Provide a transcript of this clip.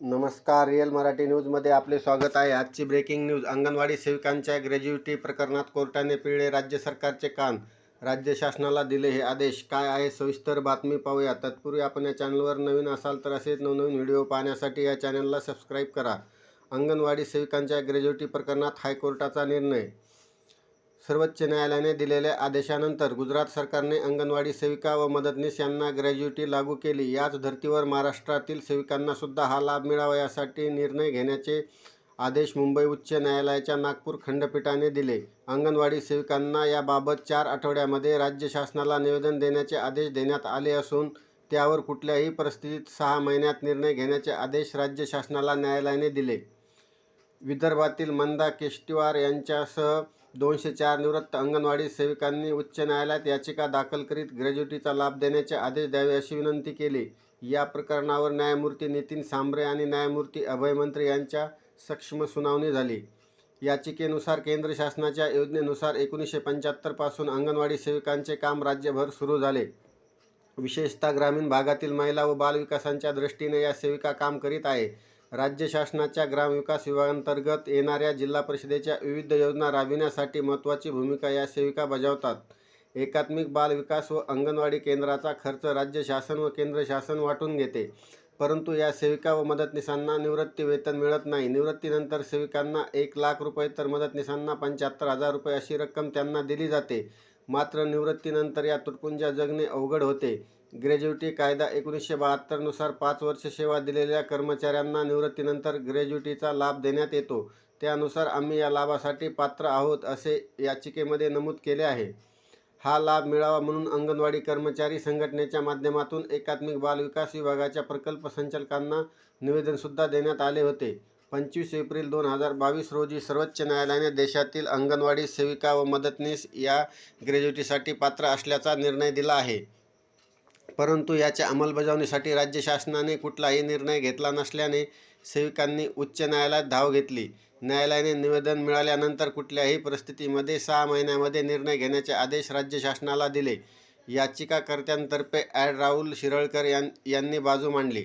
नमस्कार रिअल मराठी न्यूजमध्ये आपले स्वागत आहे. आजची ब्रेकिंग न्यूज अंगणवाडी सेविकांच्या ग्रॅज्युटी प्रकरणात कोर्टाने पिळले राज्य सरकारचे कान. राज्य शासनाला दिले हे आदेश. काय आहे सविस्तर बातमी पाहूया. तत्पूर्वी आपण या चॅनलवर नवीन असाल तर असेच नवनवीन व्हिडिओ पाहण्यासाठी या चॅनलला सबस्क्राईब करा. अंगणवाडी सेविकांच्या ग्रॅज्युटी प्रकरणात हायकोर्टाचा निर्णय सर्वोच्च न्यायालयाने दिलेल्या आदेशानंतर गुजरात सरकारने अंगणवाडी सेविका व मदतनीस यांना ग्रॅज्युटी लागू केली. याच धर्तीवर महाराष्ट्रातील सेविकांना सुद्धा हा लाभ मिळावा यासाठी निर्णय घेण्याचे आदेश मुंबई उच्च न्यायालयाच्या नागपूर खंडपीठाने दिले. अंगणवाडी सेविकांना याबाबत चार आठवड्यामध्ये राज्य शासनाला निवेदन देण्याचे आदेश देण्यात आले असून त्यावर कुठल्याही परिस्थितीत सहा महिन्यात निर्णय घेण्याचे आदेश राज्य शासनाला न्यायालयाने दिले. विदर्भातील मंदा केष्टीवार यांच्यासह दोनशे चार निवृत्त अंगणवाडी सेविकांनी उच्च न्यायालयात याचिका दाखल करीत ग्रॅज्युटीचा लाभ देण्याचे आदेश द्यावे अशी विनंती केली. या प्रकरणावर न्यायमूर्ती नितीन सांबरे आणि न्यायमूर्ती अभय मंत्री यांच्या सक्षम सुनावणी झाली. याचिकेनुसार केंद्र शासनाच्या योजनेनुसार एकोणीसशे पंच्याहत्तरपासून अंगणवाडी सेविकांचे काम राज्यभर सुरू झाले. विशेषतः ग्रामीण भागातील महिला व बालविकासांच्या दृष्टीने या सेविका काम करीत आहे. राज्य शासनाच्या ग्रामविकास विभागांतर्गत येणाऱ्या जिल्हा परिषदेच्या विविध योजना राबविण्यासाठी महत्त्वाची भूमिका या सेविका बजावतात. एकात्मिक बाल विकास व अंगणवाडी केंद्राचा खर्च राज्य शासन व केंद्र शासन वाटून घेते. परंतु या सेविका व मदतनीसांना निवृत्ती वेतन मिळत नाही. निवृत्तीनंतर सेविकांना एक लाख रुपये तर मदतनीसांना पंच्याहत्तर हजार रुपये अशी रक्कम त्यांना दिली जाते. मात्र निवृत्तीनंतर या तुटपुंजा जगणे अवघड होते. ग्रॅज्युटी कायदा एकोणीसशे बहात्तरनुसार पाच वर्ष सेवा दिलेल्या कर्मचाऱ्यांना निवृत्तीनंतर ग्रॅज्युटीचा लाभ देण्यात येतो. त्यानुसार आम्ही या लाभासाठी पात्र आहोत असे याचिकेमध्ये नमूद केले आहे. हा लाभ मिळावा म्हणून अंगणवाडी कर्मचारी संघटनेच्या माध्यमातून एकात्मिक बाल विकास विभागाच्या प्रकल्प संचालकांना निवेदनसुद्धा देण्यात आले होते. पंचवीस एप्रिल दोन हजार बावीस रोजी सर्वोच्च न्यायालयाने देशातील अंगणवाडी सेविका व मदतनीस या ग्रॅज्युटीसाठी पात्र असल्याचा निर्णय दिला आहे. परंतु याच्या अंमलबजावणीसाठी राज्य शासनाने कुठलाही निर्णय घेतला नसल्याने सेविकांनी उच्च न्यायालयात धाव घेतली. न्यायालयाने निवेदन मिळाल्यानंतर कुठल्याही परिस्थितीमध्ये सहा महिन्यामध्ये निर्णय घेण्याचे आदेश राज्य शासनाला दिले. याचिकाकर्त्यांतर्फे ॲड राहुल शिरळकर यां यांनी बाजू मांडली.